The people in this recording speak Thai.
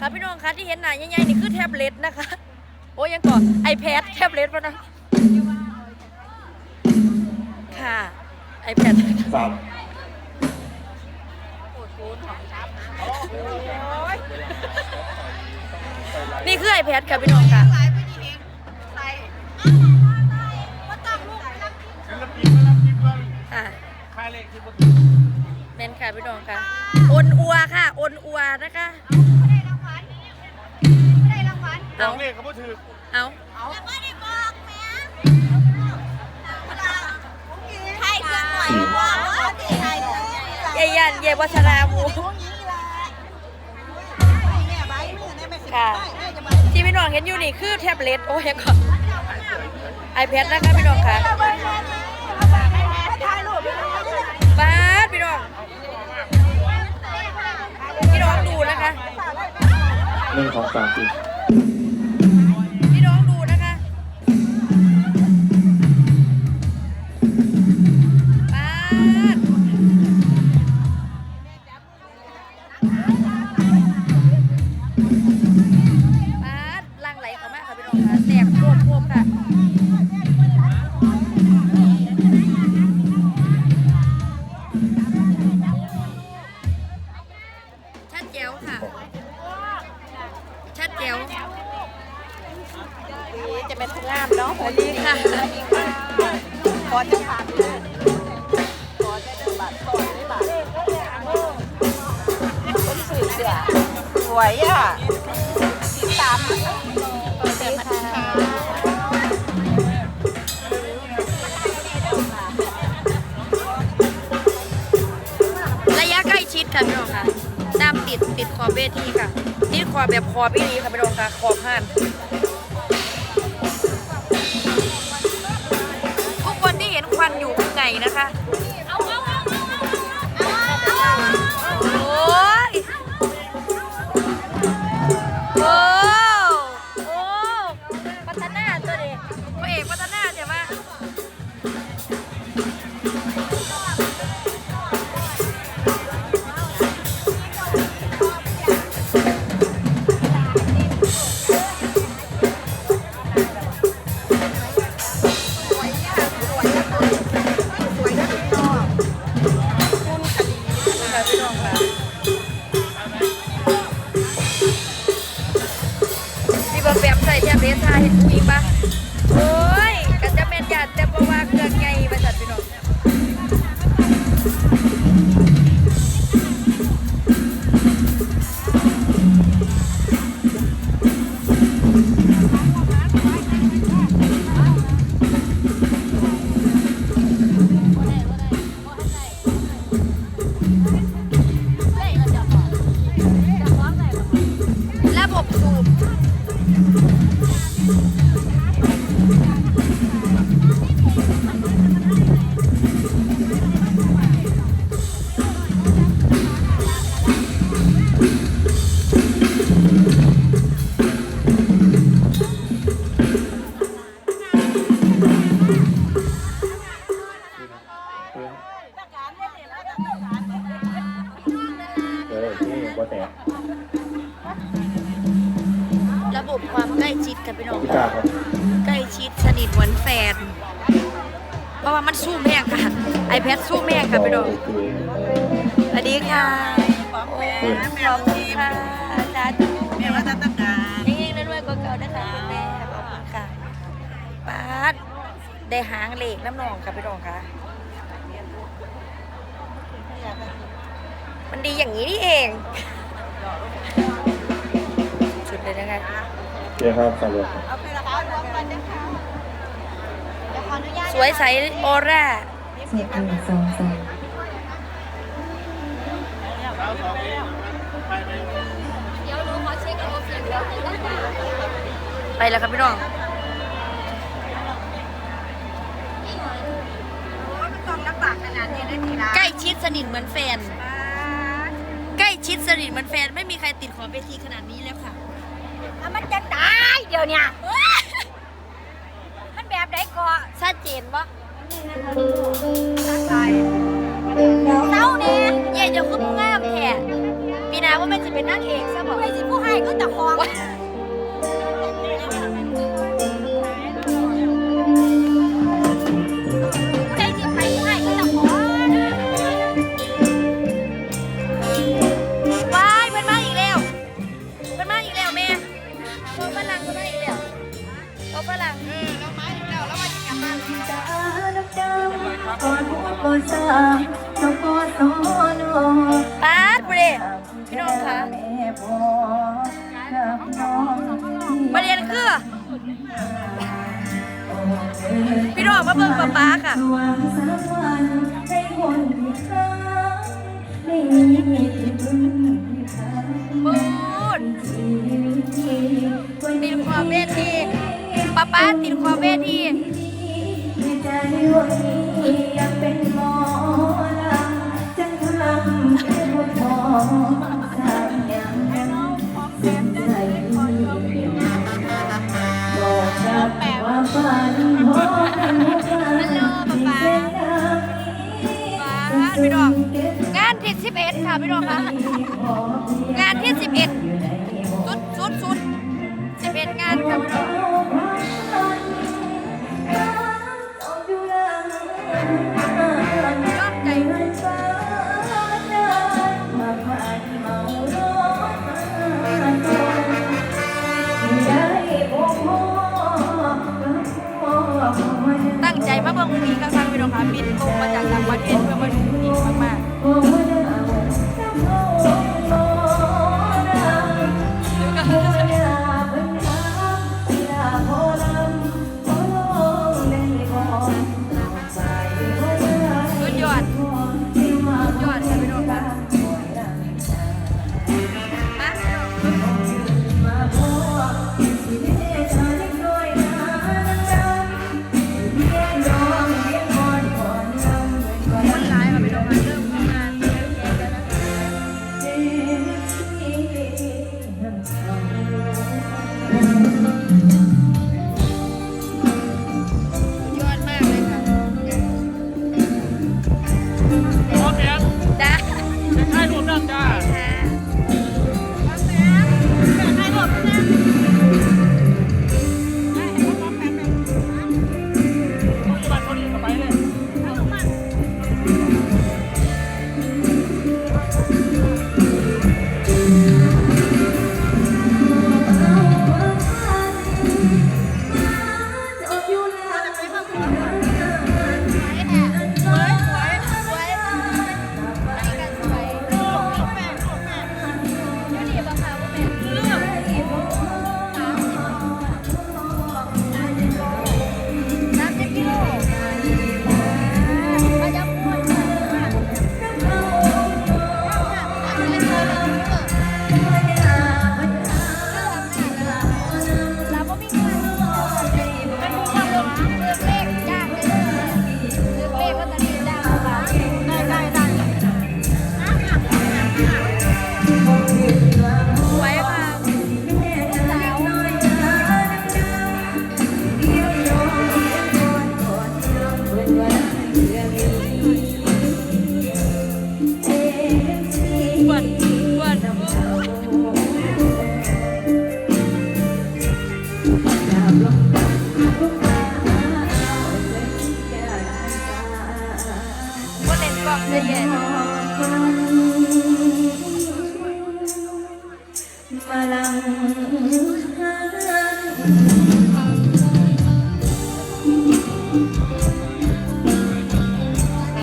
ค่ะพี่น้องคะที่เห็นหน้าใหญ่ๆนี่คือแท็บเล็ตนะคะ โอ้ยยังก่อน iPad แท็บเล็ตปะนะค่ะ iPad สามนี่คือ iPad ค่ะพี่น้องค่ะหลายไปดีเองใส่มาตั้งลูกตั้งศิลปินมารับทิพย์ก่อนค่ะค่าเลขที่บ่แม่นค่ะพี่น้องค่ะโอนอัวค่ะโอนอัวนะคะ รางวัลบเอาอกเลขเขาบ่ถือเอาเอาแล้วไม่ได้บอกแม่ใครเคลื่อนไหวบอกว่าที่ใครเคลื่อนไหวเยยันเยวัชรามูค่ะที่พี่น้องเห็นอยู่นี่คือแท็บเล็ตโอ้ยยังก่อน iPad นะคะพี่น้องค่ะบ้าดพี่น้องพี่น้องดูนะคะหนึ่งของสามสี่ ขอจะผ่านเลยขอจะเดินบาทขอได้บาทคนสวยเสือสวยอะติดตามสวัสดีค่ะระยะใกล้ชิดค่ะพี่น้องค่ะตามติดติดขอบเวทีค่ะติดขอบแบบขอบพี่ดีค่ะพี่น้องค่ะขอบห้าน ควันอยู่คือไงนะคะ โอ้ เกืองไงบริษัทพี่น้อง บ่แตกระบบความใกล้ชิดค่ะพี่น้องพิการครับใกล้ชิดสนิทเหมือนแฟน เพราะว่ามันสู้แม่งค่ะ iPad สู้แม่งค่ะพี่น้องสวัสดีค่ะโอ้ขอบคุณค่ะสาธุแม่ว่าจะตั้งการเฮงๆรวยๆกว่าเก่านะคะคุณแม่ขอบคุณค่ะป้าดได้หางเหล็กน้ำนองค่ะพี่น้องค่ะ มัน ดีอย่างนี้นี่เองชุดเลยนะคะเดี๋ยวครับสำรวจเอาไปละกันรวมกันนะคะเดี๋ยวขออนุญาตสวยใสออร่าเจ็ดหนึ่งสองสามไปแล้วครับพี่น้องมันต้องลำบากขนาดนี้ได้ทีละใกล้ชิดสนิทเหมือนแฟนใกล้ ชิดสนิทเหมือนแฟนไม่มีใครติดขอบเวทีขนาดนี้แล้วค่ะ แล้วมันจะตายเดี๋ยวเนี้ยมันแบบไหนก่อชัดเจนปะตายเต้าเนี่ยเย่จะคือผู้งามแท้ปีหนาว่าแม่จะเป็นนางเอกซะบอกไม่สิผู้ให้ก็ฝ พ่อรับน้องประเด็นคือพี่น้องมาเบิ่งป๊าป๊าค่ะสว่างสามวันให้คนที่ค้างได้มีที่พึ่งที่ทางบูดติดขอบเวทีป๊าป๊าติดขอบเวทีใจว่าอยากเป็นหมอลำจังทำให้บทพอส ที่ 11 ค่ะพี่น้องคะงานที่ 11สุดสุดสุด11 งานค่ะพี่น้องยอดใจตั้งใจมาเบิ่งมีข้างๆพี่น้องคะบินตรงมาจากต่างประเทศ ว่า